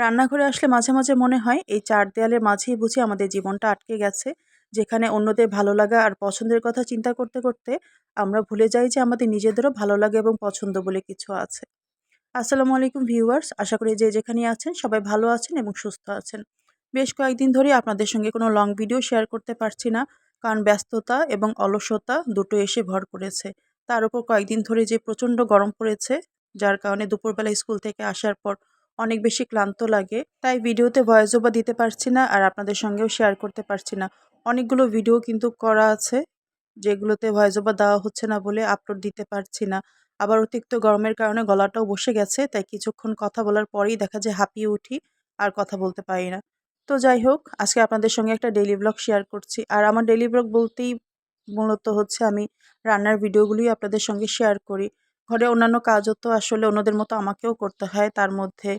রান্নাঘরে আসলে মাঝে মাঝে মনে হয় এই চার দেয়ালের মাঝেই বুঝি আমাদের জীবনটা আটকে গেছে। যেখানে অন্যদের ভালো লাগা আর পছন্দের কথা চিন্তা করতে করতে আমরা ভুলে যাই যে আমাদের নিজেদেরও ভালো লাগে এবং পছন্দ বলে কিছু আছে। আসসালামু আলাইকুম ভিউয়ার্স, আশা করি যে যেখানে আছেন সবাই ভালো আছেন এবং সুস্থ আছেন। বেশ কয়েকদিন ধরে আপনাদের সঙ্গে কোনো লং ভিডিও শেয়ার করতে পারছি না, কারণ ব্যস্ততা এবং অলসতা দুটো এসে ভর করেছে। তার উপর কয়েকদিন ধরে যে প্রচণ্ড গরম পড়েছে, যার কারণে দুপুরবেলা স্কুল থেকে আসার পর অনেক বেশি ক্লান্ত লাগে। তাই ভিডিওতে ভয়েস ওভার দিতে পারছি না আর আপনাদের সঙ্গেও শেয়ার করতে পারছি না। অনেকগুলো ভিডিও কিন্তু করা আছে, যেগুলোতে ভয়েস ওভার দেওয়া হচ্ছে না বলে আপলোড দিতে পারছি না। আবার অতিরিক্ত গরমের কারণে গলাটাও বসে গেছে, তাই কিছুক্ষণ কথা বলার পরেই দেখা যায় হাঁপিয়ে উঠি আর কথা বলতে পারি না। তো যাই হোক, আজকে আপনাদের সঙ্গে একটা ডেলি ব্লগ শেয়ার করছি। আর আমার ডেলি ব্লগ বলতেই মূলত হচ্ছে আমি রান্নার ভিডিওগুলোই আপনাদের সঙ্গে শেয়ার করি। ঘরে অন্যান্য কাজও তো আসলে অন্যদের মতো আমাকেও করতে হয়, তার মধ্যে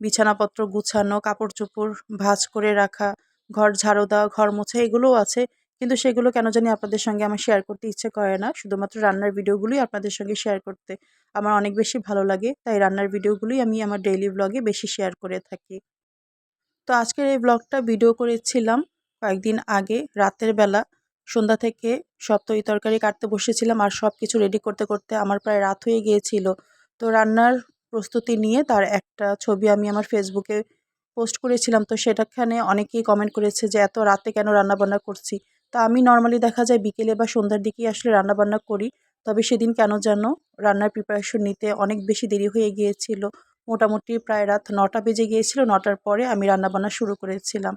বিছানাপত্র গুছানো কাপড় চোপড় ভাঁজ করে রাখা, ঘর ঝাড়ু দেওয়া, ঘর মোছা, এগুলোও আছে। কিন্তু সেগুলো কেন জানি আপনাদের সঙ্গে আমার শেয়ার করতে ইচ্ছে করে না। শুধুমাত্র রান্নার ভিডিওগুলোই আপনাদের সঙ্গে শেয়ার করতে আমার অনেক বেশি ভালো লাগে। তাই রান্নার ভিডিওগুলোই আমি আমার ডেইলি ব্লগে বেশি শেয়ার করে থাকি। তো আজকের এই ব্লগটা ভিডিও করেছিলাম কয়েকদিন আগে, রাতের বেলা। সন্ধ্যা থেকে সব তরি তরকারি কাটতে বসেছিলাম আর সব কিছু রেডি করতে করতে আমার প্রায় রাত হয়ে গিয়েছিল। তো রান্নার প্রস্তুতি নিয়ে তার একটা ছবি আমি আমার ফেসবুকে পোস্ট করেছিলাম। তো সেটাখানে অনেকেই কমেন্ট করেছে যে, এত রাতে কেন রান্নাবান্না করছি? তা আমি নর্মালি দেখা যায় বিকেলে বা সন্ধ্যার দিকেই আসলে রান্নাবান্না করি। তবে সেদিন কেন যেন রান্নার প্রিপারেশন নিতে অনেক বেশি দেরি হয়ে গিয়েছিল। মোটামুটি প্রায় রাত নটা বেজে গিয়েছিল। নটার পরে আমি রান্নাবান্না শুরু করেছিলাম।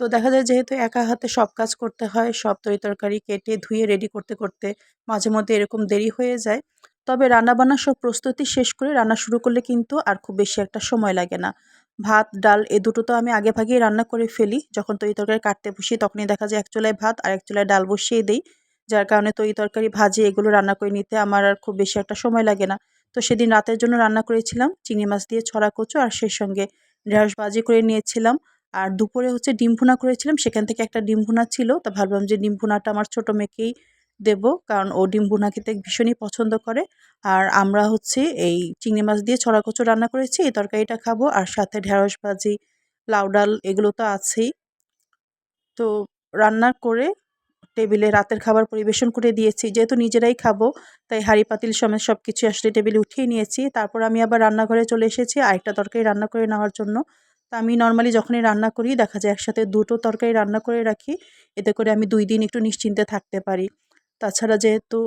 তো দেখা যায় যেহেতু একা হাতে সব কাজ করতে হয়, সব তরি তরকারি কেটে ধুয়ে রেডি করতে করতে মাঝে মধ্যে এরকম দেরি হয়ে যায়। তবে রান্নাবান্না সব প্রস্তুতি শেষ করে রান্না শুরু করলে কিন্তু আর খুব বেশি একটা সময় লাগে না। ভাত, ডাল এ দুটো তো আমি আগে ভাগেই রান্না করে ফেলি। যখন তরি তরকারি কাটতে বসি তখনই দেখা যায় এক চুলায় ভাত আর এক চুলায় ডাল বসিয়ে দিই। যার কারণে তরি তরকারি, ভাজি এগুলো রান্না করে নিতে আমার আর খুব বেশি একটা সময় লাগে না। তো সেদিন রাতের জন্য রান্না করেছিলাম চিংড়ি মাছ দিয়ে ছড়া কচু আর সেই সঙ্গে ঢেঁড়স ভাজি করে নিয়েছিলাম। আর দুপুরে হচ্ছে ডিম ভুনা করেছিলাম। সেখান থেকে একটা ডিম ভুনা ছিল। তা ভাবলাম যে ডিম ভুনাটা আমার ছোটো মেয়েকেই দেব, কারণ ও ডিম ভুনা খেতে ভীষণই পছন্দ করে। আর আমরা হচ্ছে এই চিংড়ি মাছ দিয়ে ছড়া কচু রান্না করেছি, এই তরকারিটা খাব, আর সাথে ঢেঁড়স ভাজি, লাউ ডাল, এগুলো তো আছেই। তো রান্না করে টেবিলে রাতের খাবার পরিবেশন করে দিয়েছি, যেহেতু নিজেরাই খাব, তাই হাঁড়ি পাতিল সমেত সব কিছু আসলে টেবিলে উঠিয়ে নিয়েছি। তারপর আমি আবার রান্নাঘরে চলে এসেছি, আরেকটা তরকারি রান্না করে নেওয়ার জন্য। তা আমি নর্মালি যখনই রান্না করি, দেখা যায় একসাথে দুটো তরকারি রান্না করে রাখি, এতে করে আমি দুই দিন একটু নিশ্চিন্তে থাকতে পারি। তাছাড়া যেহেতু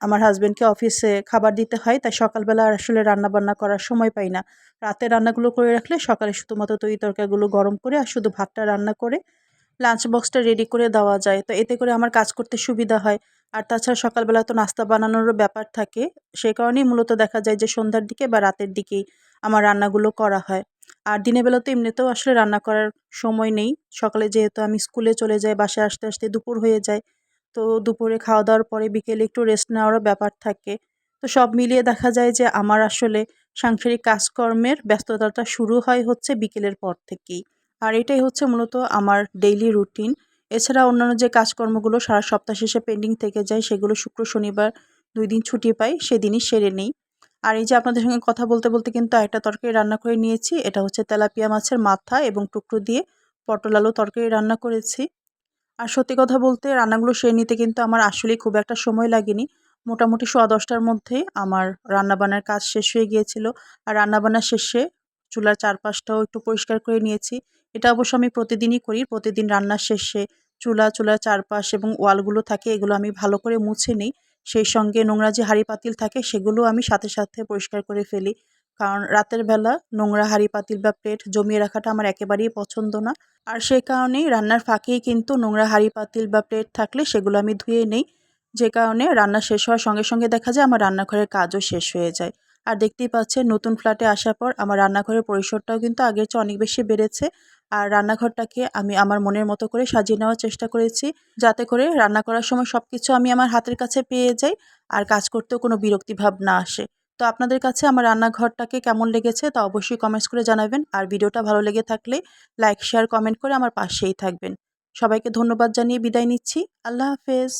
আমার হাজব্যান্ডকে অফিসে খাবার দিতে হয়, তাই সকালবেলা আসলে রান্না বান্না করার সময় পাই না। রাতে রান্নাগুলো করে রাখলে সকালে শুধুমাত্র তৈরি তরকারিগুলো গরম করে আর শুধু ভাতটা রান্না করে লাঞ্চ বক্সটা রেডি করে দেওয়া যায়। তো এতে করে আমার কাজ করতে সুবিধা হয়। আর তাছাড়া সকালবেলা তো নাস্তা বানানোরও ব্যাপার থাকে। সে কারণেই মূলত দেখা যায় যে সন্ধ্যার দিকে বা রাতের দিকেই আমার রান্নাগুলো করা হয়। আর দিনের বেলা তো এমনিতেও আসলে রান্না করার সময় নেই। সকালে যেহেতু আমি স্কুলে চলে যাই, বাসায় আসতে আসতে দুপুর হয়ে যায়। তো দুপুরে খাওয়া দাওয়ার পরে বিকেলে একটু রেস্ট নেওয়ারও ব্যাপার থাকে। তো সব মিলিয়ে দেখা যায় যে আমার আসলে সাংসারিক কাজকর্মের ব্যস্ততাটা শুরু হয় হচ্ছে বিকেলের পর থেকেই। আর এটাই হচ্ছে মূলত আমার ডেইলি রুটিন এছাড়া অন্যান্য যে কাজকর্মগুলো সারা সপ্তাহ শেষে পেন্ডিং থেকে যায়, সেগুলো শুক্র, শনিবার দুই দিন ছুটি পাই, সেদিনই সেরে নেই। আর এই যে আপনাদের সঙ্গে কথা বলতে বলতে কিন্তু একটা তরকারি রান্না করে নিয়েছি। এটা হচ্ছে তেলাপিয়া মাছের মাথা এবং টুকরো দিয়ে পটল আলু তরকারি রান্না করেছি। আর সত্যি কথা বলতে রান্নাগুলো সেরে নিতে কিন্তু আমার আসলেই খুব একটা সময় লাগেনি। মোটামুটি সোয়া দশটার মধ্যে আমার রান্নাবান্নার কাজ শেষ হয়ে গিয়েছিল। আর রান্নাবান্না শেষে চুলার চারপাশটাও একটু পরিষ্কার করে নিয়েছি। এটা অবশ্য আমি প্রতিদিনই করি। প্রতিদিন রান্নার শেষে চুলা, চুলার চারপাশ এবং ওয়ালগুলো থাকে এগুলো আমি ভালো করে মুছে নিই। সেই সঙ্গে নোংরা যে হাঁড়ি পাতিল থাকে সেগুলো আমি সাথে সাথে পরিষ্কার করে ফেলি। কারণ রাতের বেলা নোংরা হাঁড়ি, পাতিল বা প্লেট জমিয়ে রাখাটা আমার একেবারেই পছন্দ না। আর সেই কারণেই রান্নার ফাঁকেই কিন্তু নোংরা হাঁড়ি, পাতিল বা প্লেট থাকলে সেগুলো আমি ধুয়ে নেই। যে কারণে রান্না শেষ হওয়ার সঙ্গে সঙ্গে দেখা যায় আমার রান্নাঘরের কাজও শেষ হয়ে যায়। আর দেখতেই পাচ্ছেন নতুন ফ্ল্যাটে আসার পর আমার রান্নাঘরের পরিসরটাও কিন্তু আগের চেয়ে অনেক বেশি বেড়েছে। আর রান্নাঘরটাকে আমি আমার মনের মতো করে সাজিয়ে নেওয়ার চেষ্টা করেছি, যাতে করে রান্না করার সময় সব কিছু আমি আমার হাতের কাছে পেয়ে যাই আর কাজ করতেও কোনো বিরক্তিভাব না আসে। তো আপনাদের কাছে আমার রান্নাঘরটাকে কেমন লেগেছে তা অবশ্যই কমেন্টস করে জানাবেন। আর ভিডিওটা ভালো লেগে থাকলে লাইক শেয়ার কমেন্ট করে আমার পাশেই থাকবেন। সবাইকে ধন্যবাদ জানিয়ে বিদায় নিচ্ছি। আল্লাহ হাফেজ।